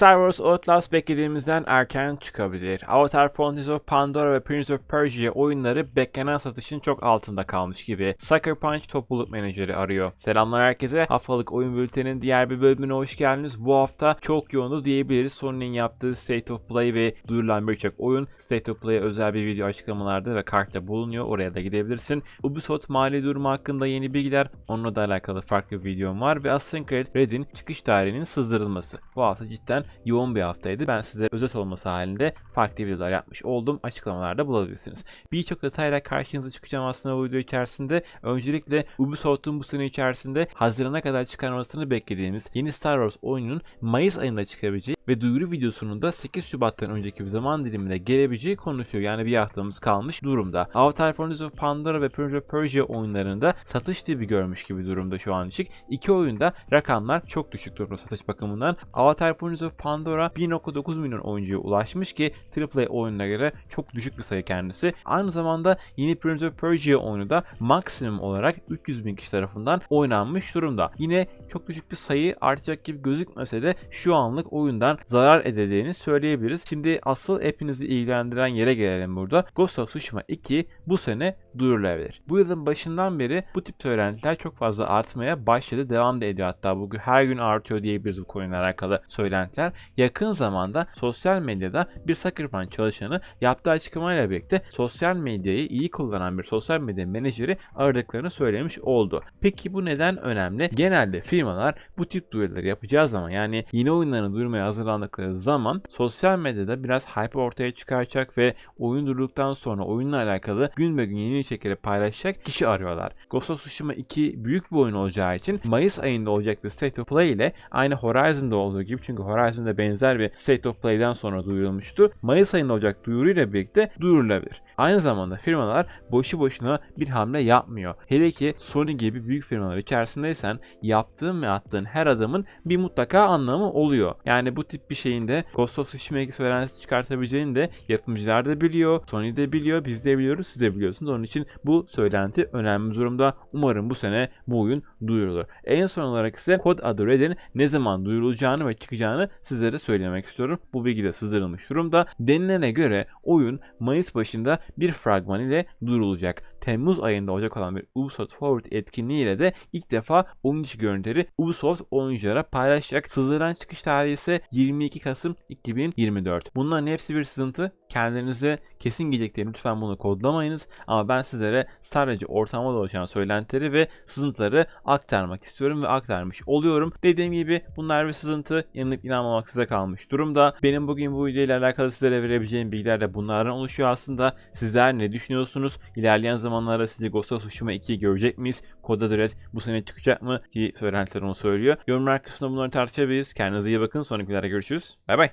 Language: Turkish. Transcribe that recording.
Star Wars Outlast beklediğimizden erken çıkabilir. Avatar Frontiers of Pandora ve Prince of Persia oyunları beklenen satışın çok altında kalmış gibi. Sucker Punch topluluk menajeri arıyor. Selamlar herkese. Haftalık oyun bülteninin diğer bir bölümüne hoş geldiniz. Bu hafta çok yoğundu diyebiliriz. Sony'nin yaptığı State of Play ve duyurulan birçok oyun State of Play'e özel bir video açıklamalarda ve kartta bulunuyor. Oraya da gidebilirsin. Ubisoft mali durumu hakkında yeni bilgiler, onunla da alakalı farklı bir videom var ve Assassin's Creed Red'in çıkış tarihinin sızdırılması. Bu hafta cidden yoğun bir haftaydı. Ben size özet olması halinde farklı videolar yapmış oldum. Açıklamalarda bulabilirsiniz. Birçok detayla karşınıza çıkacağım aslında bu video içerisinde. Öncelikle Ubisoft'un bu sene içerisinde Haziran'a kadar çıkarmasını beklediğimiz yeni Star Wars oyununun Mayıs ayında çıkabileceği ve duyuru videosunun da 8 Şubat'tan önceki bir zaman diliminde gelebileceği konuşuyor. Yani bir haftamız kalmış durumda. Avatar Frontiers of Pandora ve Prince of Persia oyunlarında satış dibi görmüş gibi durumda şu an için. İki oyunda rakamlar çok düşük durumda satış bakımından. Avatar Frontiers of Pandora 1.9 milyon oyuncuya ulaşmış ki AAA oyununa göre çok düşük bir sayı kendisi. Aynı zamanda yeni Prince of Persia oyunu da maksimum olarak 300 bin kişi tarafından oynanmış durumda. Yine çok düşük bir sayı artacak gibi gözükmese de şu anlık oyundan zarar edildiğini söyleyebiliriz. Şimdi asıl hepinizi ilgilendiren yere gelelim burada. Ghost of Tsushima 2 bu sene duyurulabilir. Bu yılın başından beri bu tip söylentiler çok fazla artmaya başladı. Devam da ediyor hatta bugün her gün artıyor diyebiliriz bu konuyla alakalı söylentiler. Yakın zamanda sosyal medyada bir Sucker Punch çalışanı yaptığı açıklamayla birlikte sosyal medyayı iyi kullanan bir sosyal medya menajeri aradıklarını söylemiş oldu. Peki bu neden önemli? Genelde firmalar bu tip duyuruları yapacağı zaman yani yeni oyunlarını duyurmaya hazırlandıkları zaman sosyal medyada biraz hype ortaya çıkaracak ve oyun durduktan sonra oyunla alakalı gün be gün yeni içerikleri paylaşacak kişi arıyorlar. Ghost of Tsushima 2 büyük bir oyun olacağı için Mayıs ayında olacak bir State of Play ile aynı Horizon'da olduğu gibi çünkü Horizon'da benzer bir State of Play'den sonra duyurulmuştu. Mayıs ayında olacak duyuruyla birlikte duyurulabilir. Aynı zamanda firmalar boşu boşuna bir hamle yapmıyor. Hele ki Sony gibi büyük firmalar içerisindeysen yaptığın ve attığın her adımın bir mutlaka anlamı oluyor. Yani bu tip bir şeyin de Ghost of Tsushima 2 söylentisi çıkartabileceğini de yapımcılar da biliyor, Sony de biliyor, biz de biliyoruz, siz de biliyorsunuz. Onun için bu söylenti önemli durumda. Umarım bu sene bu oyun duyurulur. En son olarak ise kod adı Red'in ne zaman duyurulacağını ve çıkacağını sizlere söylemek istiyorum. Bu bilgi de sızdırılmış durumda. Denilene göre oyun Mayıs başında bir fragman ile duyurulacak. Temmuz ayında olacak olan bir Ubisoft Forward etkinliğiyle de ilk defa oyun içi görüntüleri Ubisoft oyunculara paylaşacak. Sızdıran çıkış tarihi ise 22 Kasım 2024. Bunların hepsi bir sızıntı. Kendinize kesin gelecekleri lütfen bunu kodlamayınız. Ama ben sizlere sadece ortamda dolaşan söylentileri ve sızıntıları aktarmak istiyorum ve aktarmış oluyorum. Dediğim gibi bunlar bir sızıntı. Yanılıp inanmamak size kalmış durumda. Benim bugün bu video ile alakalı sizlere verebileceğim bilgiler de bunlardan oluşuyor aslında. Sizler ne düşünüyorsunuz? İlerleyen zamanlarda sizce Ghost of Tsushima 2'yi görecek miyiz? Koda Red bu sene çıkacak mı? Ki söylentiler onu söylüyor. Yorumlar kısmında bunları tartışabiliriz. Kendinize iyi bakın. Sonraki videoda görüşürüz. Bay bay.